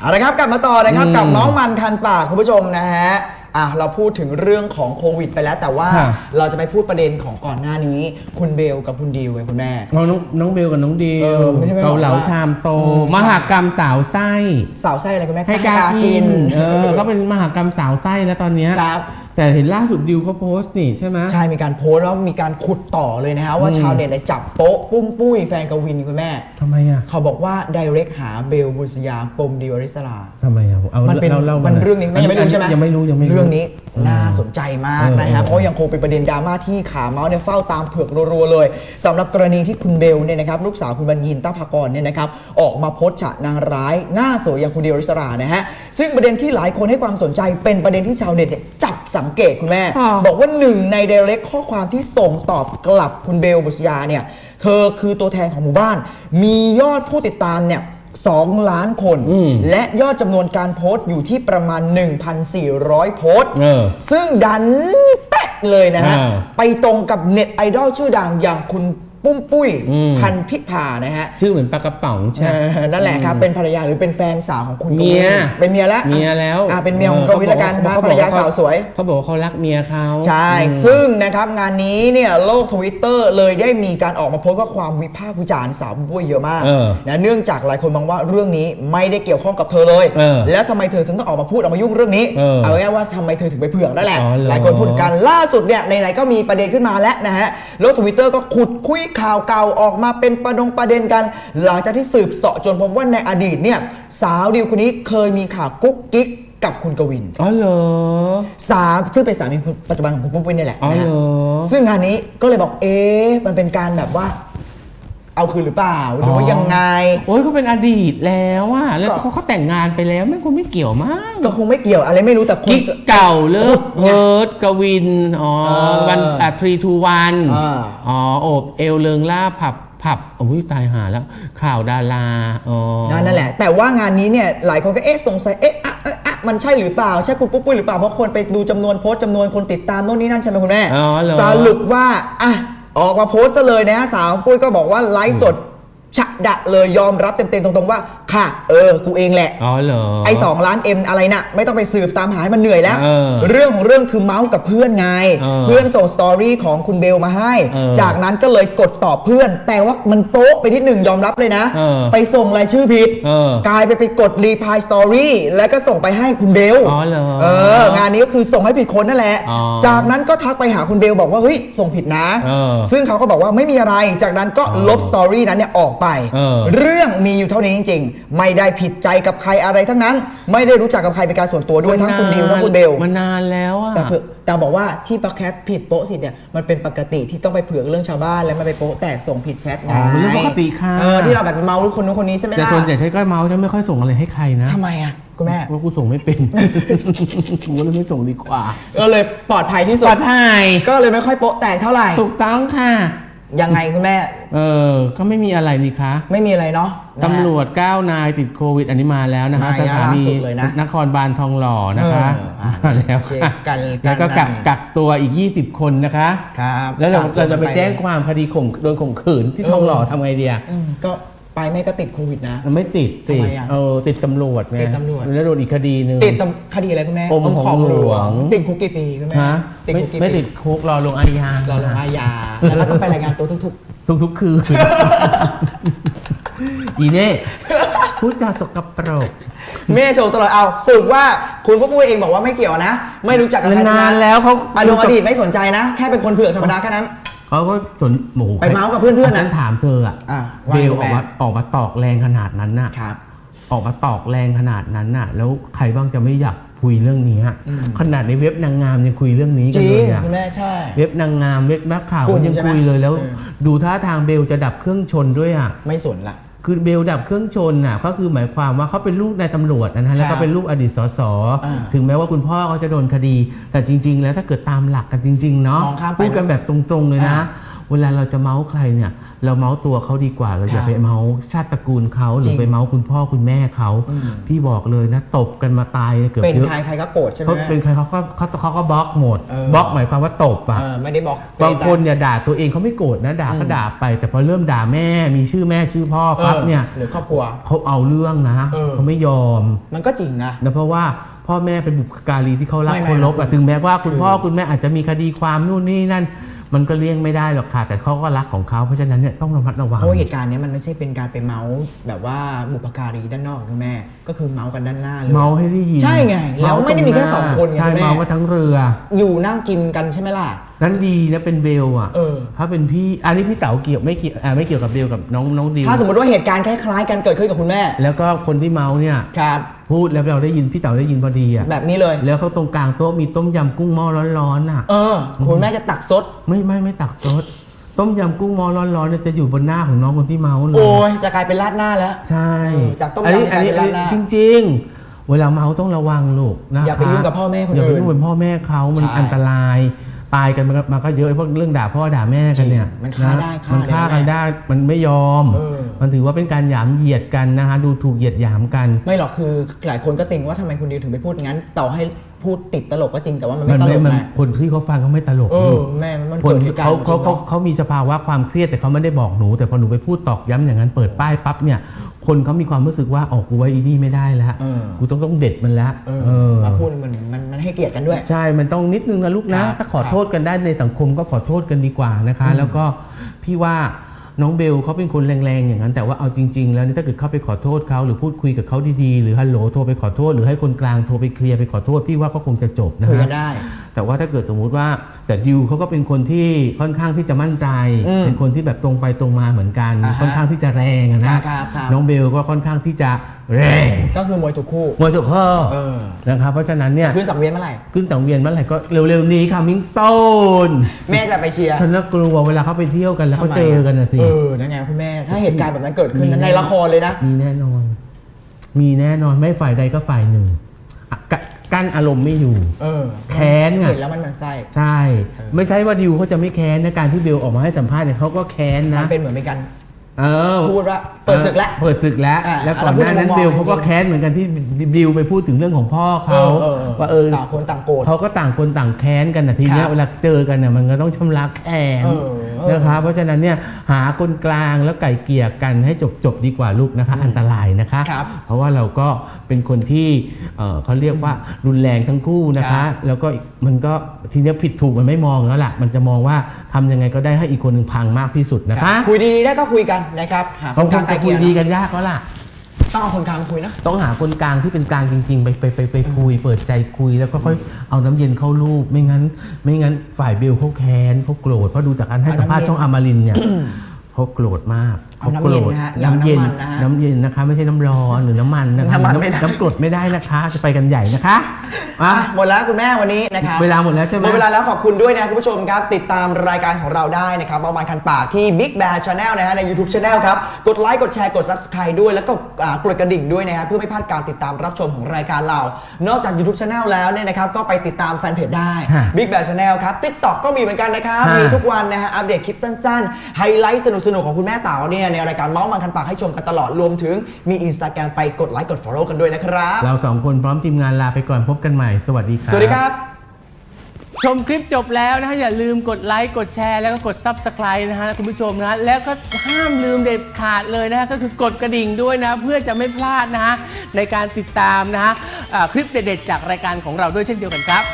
เอาละครับกลับมาต่อนะครับอืมกับน้องมันคันปากคุณผู้ชมนะฮะอะเราพูดถึงเรื่องของโควิดไปแล้ว แต่ว่าค่ะ เราจะไปพูดประเด็นของก่อนหน้านี้ คุณเบลกับคุณดิวไงคุณแม่ น้องน้องน้องเบลกับน้องดิเอวอไม่ได้ไปบอกเกาเหลาว่าชามโต อืม มหากรรมสาวไส้ สาวไส้อะไรคุณแม่ให้กากิน เออ ก็เป็นมหากรรมสาวไส้แล้วตอนเนี้ยครับ แต่เห็นล่าสุดดิวเขาโพสต์นี่ใช่ไหม ใช่มีการโพสต์แล้วมีการขุดต่อเลยนะฮะว่าอืมชาวเน็ตเนี่ยจับโป๊ะปุ้มปุ้ยแฟนกวินคุณแม่ ทำไมอะ เขาบอกว่า direct หาเบลบุษยาปมดิวอริสลา ทำไมอะเอามันเป็นเล่าเล่ามัมันเรื่องนี้แม่ยังไม่รู้ใช่ไหมยังไม่รู้ยังไม่รู้ เรื่องนี้น่าสนใจมากเออนะฮะเออเพราะยังคงเป็นประเด็นดราม่าที่ขาเมาส์เนี่ยเฝ้าตามเผือกรัวๆเลยสำหรับกรณีที่คุณเบลเนี่ยนะครับลูกสาวคุณบัญญินต้าภากรเนี่ยนะครับออกมาโพสต์ฉะนางร้ายหน้าสวยอย่างคุณเดียวริสรานะฮะซึ่งประเด็นที่หลายคนให้ความสนใจเป็นประเด็นที่ชาวเน็ตเนี่ยจับสังเกตคุณแม่ ค่ะ บอกว่าหนึ่งในเดเรกข้อความที่ส่งตอบกลับคุณเบลบุษยาเนี่ย เธอคือตัวแทนของหมู่บ้าน มียอดผู้ติดตามเนี่ย2ล้านคนอืมและยอดจำนวนการโพสต์อยู่ที่ประมาณ 1,400 โพสต์ เออซึ่งดันแปะเลยนะฮะ อ่า ไปตรงกับเน็ตไอดอลชื่อดังอย่างคุณปุ้มปุ้ยอืมพันพิ พานะฮะชื่อเหมือนปลากระป๋องใช่ไหมเออนั่นแหละครับเป็นภรรยาหรือเป็นแฟนสาวของคุณกเมีวินยเป็นเมียแล้วเมียแล้วอะเป็นเมียของกวินละกันนะเขภรบรอกยาสาวสวยเขาบอกว่าเขารักเมียเขาใช่อืมซึ่งนะครับงานนี้เนี่ยโลกทวิตเตอร์เลยได้มีการออกมาโพสต์ข้อความวิพากษ์วิจารณ์สาวบุ้ยเยอะมากเออนะเนื่องจากหลายคนมองว่าเรื่องนี้ไม่ได้เกี่ยวข้องกับเธอเลยเออแล้วทำไมเธอถึงต้องออกมาพูดออกมายุ่งเรื่องนี้เออเอาง่ายๆว่าทำไมเธอถึงไปเผือกนั่นแหละอ๋อเหรอหลายคนพูดกันล่าสุดเนี่ยไหนๆก็มีประเด็นขึ้นมาแล้วนะฮะโลกทวิตเตอร์ก็ขุดคุยข่าวเก่าออกมาเป็นประดงประเด็นกัน หลังจากที่สืบเสาะจนพบว่าในอดีตเนี่ยสาวดิวคนนี้เคยมีข่าวกุ๊กกิ๊กกับคุณกวิน อ๋อเหรอ สามซึ่งเป็นสามีคนปัจจุบันของคุณปุ้มปุ้ยนี่แหละอ๋อนะฮะเหรอซึ่งงานนี้ก็เลยบอกเอ๊ะมันเป็นการแบบว่า เอาคืนหรือเปล่าหรือว่ายังไง โอ้ยเขาเป็นอดีตแล้วอะแล้วก็ เขาเขาแต่งงานไปแล้วไม่คงไม่เกี่ยวมั้งก็คงไม่เกี่ยวอะไรไม่รู้แต่คุณกิ๊กเก่าเลิขุกดไงเฮิร์ตกวิน อ๋อ เออวันอะทรีทูวัน อ่า อ๋อ โอบเอลเลิงล่าผับ ผับโอ้ยตายหาแล้ว ข่าวดาราอ๋อนั่นแหละ แต่ว่างานนี้เนี่ยหลายคนก็เอ๊ะสงสัยเอ๊ะอะเอ๊ะอะมันใช่หรือเปล่า ใช่คุณปุ๊บปุ้ยหรือเปล่า เพราะคนไปดูจำนวนโพสต์จำนวนคนติดตามโน่นนี่นั่นใช่ไหมคุณแม่อ๋อเหรอสรุปว่าอะออกมาโพสต์ซะเลยนะสาวปุ้ยก็บอกว่าไลฟ์สดฉะดะเลยยอมรับเต็มๆตรงๆว่า ค่ะ เออ กูเองแหละ อ๋อเหรอ ไอ้สองล้านเอ็มอะไรน่ะ ไม่ต้องไปสืบตามหาให้มันเหนื่อยแล้ว เออเรื่องของเรื่องคือเมาส์กับเพื่อนไง เออเพื่อนส่งสตอรี่ของคุณเบลมาให้ เออจากนั้นก็เลยกดตอบเพื่อน แต่ว่ามันโป๊ะไปนิดหนึ่งยอมรับเลยนะ เออไปส่งรายชื่อผิด เออกลายไปไปกดรีพายสตอรี่แล้วก็ส่งไปให้คุณเบลอ๋อเหรอเออ งานนี้ก็คือส่งให้ผิดคนนั่นแหละ อ๋อจากนั้นก็ทักไปหาคุณเบลบอกว่าเฮ้ยส่งผิดนะ เออซึ่งเขาก็บอกว่าไม่มีอะไร จากนั้นก็ลบสตอรี่นั้นเนี่ยออกไป เออ เรื่องมีอยู่เท่านี้จริง ๆไม่ได้ผิดใจกับใครอะไรทั้งนั้น ไม่ได้รู้จักกับใครเป็นการส่วนตัวด้วยทั้งคุณดิวทั้งคุณเบล มันนานแล้วอะแต่เผื่อแต่บอกว่าที่ประแคปผิดโป๊ะสิทธิ์เนี่ยมันเป็นปกติที่ต้องไปเผือกเรื่องชาวบ้านแล้วมันไปโป๊ะแตกส่งผิดแชทไงอ๋อเป็นเรื่องปกติค่ะเออที่เราแบบไปเมาส์คนนู้นคนนี้ใช่ไหมแต่ล่ะส่วนใหญ่ใช้ก้อยเมาส์ฉันไม่ค่อยส่งอะไรให้ใครนะทำไมอะคุณแม่ว่ากูส่งไม่เป็น กูเลยไม่ส่งดีกว่า ก็เลยปลอดภัยที่ปสุลอดดภัยก็เลยไม่ค่อยโป๊ะแตกเท่าไหร่ ถูกต้องค่ะ ยังไงคุณแม่ เออ ก็ไม่มีอะไรนี่คะ ไม่มีอะไรเนาะนะฮะ ตำรวจ 9 นายติดโควิด อันนี้มาแล้วนะคะ มาสถานีล่าสุดเลยนะนครบาลทองหล่อนะคะเอออะมาแล้วเช็คค่ะกันแล้วก็กักันกนะ กักตัวอีก 20 คนนะคะ ครับแล้วเรากลัเราบจะไปกันแจ้งความคดีข่มโดนข่มขืนที่ทองหล่อทำไงดีอะ อืมก็ ไปแม่ก็ติดโควิดนะมันไม่ติดติทำดไมอะเออติดตำรวจไงติดตำรวจ แล้วโดนอีกคดีหนึ่ง ติดตำคดีอะไรคุณแม่อมของหลวง ติดคุกกี่ปีคุณแม่ฮะติดไม่คุกกี่ไม่ปีติดคุกรอลงอาญารอลงอาญาแล้วก็ต้องไปรายงานตัวทุกทุกๆคืน อีเน่พูดจาสกปรกๆแม่โชว์ตลอดเอาสรุปว่าคุณพ่อปุ้ยเองบอกว่าไม่เกี่ยวนะ ไม่รู้จักกับใครทั้งนานๆแล้วเขา อดงอดีตไม่สนใจนะ แค่เป็นคนเผือกธรรมดาแค่นั้น เขาก็สนหมูไปเมาส์กับเพื่อนๆนะฉันถามเธออะอะเบลว่าอไงอกมาออกมาตอกแรงขนาดนั้นน่ะ ครับ ออกมาตอกแรงขนาดนั้นน่ะ แล้วใครบ้างจะไม่อยากคุยเรื่องนี้อะอืม ขนาดในเว็บนางงามยังคุยเรื่องนี้จกันริเลงยอะคุณแม่ใช่ เว็บนางงามเว็บนักข่าวกลุ่มก็ยังใช่ไหมคุยเลยแล้ว เออ ดูท่าทางเบลจะดับเครื่องชนด้วยอะ ไม่สนละ คือเบลดับเครื่องชนน่ะก็คือหมายความว่าเขาเป็นลูกนายตำรวจนะฮะแล้วครัก็บเป็นลูกอดีตสสอ่าถึงแม้ว่าคุณพ่อเขาจะโดนคดี แต่จริง ๆ แล้วถ้าเกิดตามหลักกันจริงๆเนาะมองข้ามไป พูดกันแบบตรงๆเลยนะอ่า เวลาเราจะเมาส์ใครเนี่ย เราเมาส์ตัวเขาดีกว่า เราอย่าครับไปเมาส์ชาติตระกูลเขาหจรืริองไปเมาส์คุณพ่อคุณแม่เขาอืมพี่บอกเลยนะตบกันมาตายเกือบเป็นเยอะใครใครก็โกรธใช่ไหมเขาเป็นใครเขาก็เขาเขาก็บล็อกหมดเออบล็อกหมายความว่าตบอะเออไม่ได้บอกบางคนเนี่ยด่าตัวเองเขาไม่โกรธนะด่าก็ด่าไป แต่พอเริ่มด่าแม่มีชื่อแม่ชื่อพ่อเออปั๊บเนี่ยหรือครอบครัวเขาเอาเรื่องนะเออเขาไม่ยอม มันก็จริงนะนะเพราะว่าพ่อแม่เป็นบุพการีที่เขารักไม่ไม่เคารพไม่อะถึงแม้ว่าคุณคือพ่อคุณแม่อาจจะมีคดีความนู่นนี่นั่น มันก็เลี่ยงไม่ได้หรอกค่ะ แต่เขาก็รักของเขาเพราะฉะนั้นเนี่ยต้องระมัดระวัง เพราะว่าเหตุการณ์เนี้ยมันไม่ใช่เป็นการไปเมาส์แบบว่าบุปการีด้านนอกคุณแม่ ก็คือเมาส์กันด้านหน้าเลย เมาให้ได้ยินใช่ไงแล้วไม่ได้มีแค่สองคนไงใช่คุณแม่ เมาก็ทั้งเรือ อยู่นั่งกินกันใช่ไหมล่ะ นั้นดีนะเป็นเบลอะเออ ถ้าเป็นพี่อันนี้พี่เต๋าเกี่ยวไม่เกี่ยวอ่าไม่เกี่ยวกับเบลกับน้องน้องดิวถ้าสมมติว่าเหตุการณ์คล้ายๆกันเกิดขึ้นกับคุณแม่แล้วก็คนที่เมาเนี่ย ครับ พูดแล้วเราได้ยินพี่เต๋าได้ยินพอดีอะแบบนี้เลย แล้วเขาตรงกลางโต๊ะมีต้มยำกุ้งหม้อร้อนๆอะ เออ คุณแม่จะตักซด ไม่ไม่ไม่ตักซด ต้มยำกุ้งหม้อร้อนๆเนี่ยจะอยู่บนหน้าของน้องคนที่เมาเลยโอ้ยจะกลายเป็นราดหน้าแล้ว ใช่เออจากต้มยำอันนี้กลายเป็นอัราดหน้าจริง ๆ เวลาเมาต้องระวังลูกนะคะอย่าไปยุ่งกับพ่อแม่คนอย่าไปอื่นยุ่งกับพ่อแม่เขามันใช่อันตรายตายกันมันก็มันก็เยอะพวกเรื่องด่าพ่อด่าแม่กันเนี่ยจริงมันฆ่าได้ฆ่ามันฆ่าเลยนะกันได้มันไม่ยอมเออ มันถือว่าเป็นการหยามเหยียดกันนะคะดูถูกเหยียดหยามกัน ไม่หรอกคือหลายคนก็ติงว่าทำไมคุณดิวถึงไปพูดงั้นต่อให้พูดติดตลกก็จริงแต่ว่ามันมัไม่ตลไม่กมันนะคนที่เขาฟังเขาไม่ตลกเอลูอกแม่มันคนเกิดเหที่ตุการเขาณ์จริเขางๆเขาเนาะเขามีสภาวะความเครียดแต่เขาไม่ได้บอกหนู แต่พอหนูไปพูดตอกย้ำอย่างนั้นเปิดป้ายปั๊บเนี่ย คนเขามีความรู้สึกว่าออกกูไว้อีนี่ไม่ได้แล้วเออกูต้องต้องเด็ดมันแล้วเออเออมาพูดมันมันมันให้เกียรติกันด้วย ใช่ มันต้องนิดนึงนะลูกนะครับถ้าขอโทษกันได้ในสังคมก็ขอโทษกันดีกว่านะคะ แล้วก็พี่ว่า น้องเบลเขาเป็นคนแรงๆอย่างนั้นแต่ว่าเอาจริง ๆ แล้วนี่ถ้าเกิดเข้าไปขอโทษเขาหรือพูดคุยกับเขาดีๆ หรือฮัลโหลโทรไปขอโทษ หรือให้คนกลางโทรไปเคลียร์ไปขอโทษพี่ว่าก็คงจะจบนะคุยกัฮะนได้แต่ว่าถ้าเกิดสมมุติว่าแต่ดิวเขาก็เป็นคนที่ค่อนข้างที่จะมั่นใจ อืมเป็นคนที่แบบตรงไปตรงมาเหมือนกัน อ่าฮะค่อนข้างที่จะแรงอะครันะบครับครับ น้องเบลก็ค่อนข้างที่จะแรงก็คือมวยถูกคู่ มวยถูกข้อเออ นะครับเพราะฉะนั้นเนี่ยคือสังเวียนเมื่อไหร่ ขึ้นสังเวียนเมื่อไหร่ก็เร็วๆนี้ค่ะมิงโซนแม่จะไปเชียร์ฉันน่ากลัวเวลาเขาไปเที่ยวกันแล้วเขาทำไมเจอกันนะสิ เออนั่นไงคุณแม่ ถ้าเหตุการณ์แบบนั้นเกิดขึ้นนะในละครเลยนะ มีแน่นอน มีแน่นอนไม่ฝ่ายใดก็ฝ่ายหนึ่งอะกะ กั้นอารมณ์ไม่อยู่ เออแค้นไงเห็นแล้วมันหมันไส้ใช่ ไม่ใช่ว่าดิวเขาจะไม่แค้นนะการที่เบลออกมาให้สัมภาษณ์เนี่ยเขาก็แค้นมันะ นเป็นเหมือนเป็นการ เออพูดว่าเปิดศึกแล้วเปิดศึกแล้วอ่าแล้วก่อนหน้านั้นแล้วพูดในมุมมองเบลเขาก็จริงๆแค้นเหมือนกันที่ดิวไปพูดถึงเรื่องของพ่อเขาเออเออว่าเออต่างคนต่างโกรธเขาก็ต่างคนต่างแค้นกันนะทีเนี้คยรับเวลาเจอกันเนี่ยมันก็ต้องชำระแค้นเออเออนะคะเพราะฉะนั้นเนี่ยหาคนกลางแล้วไก่เกลี่ยกันให้จบจบๆดีกว่าลูกนะคะ อันตรายนะคะครับเพราะว่าเราก็เป็นคนที่เอ่อเขาเรียกว่ารุนแรงทั้งคู่นะครัคะบแล้วก็มันก็ทีเนี้ยผิดถูกมันไม่มองแล้วล่ะ มันจะมองว่าทำยังไงก็ได้ให้อีกคนหนึ่งพังมากที่สุดนะคะคุยดีๆได้ก็คุยกันนะครับหาคบางนคกลานงไกลจะเกคุลี่ยยดีกันยากแล้วล่ะ ต้องเอาคนกลางมาคุยนะ ต้องหาคนกลางที่เป็นกลางจริง ๆ ไปไปไปไปคุย เปิดใจคุยแล้วก็ค่อยเอาน้ำเย็นเข้ารูป ไม่งั้น ไม่งั้นฝ่ายเบลเขาแค้นเขาโกรธเพราะดูจากการให้สัมภาษณ์ช่องอมรินทร์เนี่ย เขาโกรธมาก เอาน้ำเย็นนะฮะอย่าเอาน้ำเย็นน้ำมันนะฮะน้ำเย็นนะคะไม่ใช่น้ำร้อนหรือน้ำมันนะคะน้ำมันไม่ได้น้ำกรดไม่ได้นะคะจะไปกันใหญ่นะคะอะอะหมดแล้วคุณแม่วันนี้นะครับเวลาหมดแล้วใช่ไหมหมดเวลาแล้วขอบคุณด้วยนะคุณผู้ชมครับ ติดตามรายการของเราได้นะครับประมาณคันปากที่ Big Bear Channel นะฮะใน YouTube Channel ครับกดไลค์กดแชร์กด Subscribe ด้วย แล้วก็อ่ากดกระดิ่งด้วยนะฮะเพื่อไม่พลาดการติดตามรับชมของรายการเรา นอกจาก YouTube Channel แล้วเนี่ยนะครับก็ไปติดตามแฟนเพจได้ฮะ Big Bear Channel ครับ TikTok ก็มีเหมือนกันนะครับฮะมีทุกวันนะฮะอัปเดตคลิปสั้นๆไฮไลท์สนุกๆของคุณแม่เต๋าเนี่ยในรายการเมาส์มันคันปากให้ชมกันตลอดรวมถึงมี Instagram ไปกดไลค์กด Follow กันด้วยนะครับ เราสองคนพร้อมทีมงานลาไปก่อนพบกันใหม่ สวัสดีครับ สวัสดีครับ ชมคลิปจบแล้วนะฮะอย่าลืมกดไลค์กดแชร์แล้วก็กด Subscribe นะฮะคุณผู้ชมนะฮะแล้วก็ห้ามลืมเด็ดขาดเลยนะฮะก็คือกดกระดิ่งด้วยนะ เพื่อจะไม่พลาดนะฮะในการติดตามนะฮะอ่าคลิปเด็ดๆจากรายการของเราด้วยเช่นเดียวกันครับ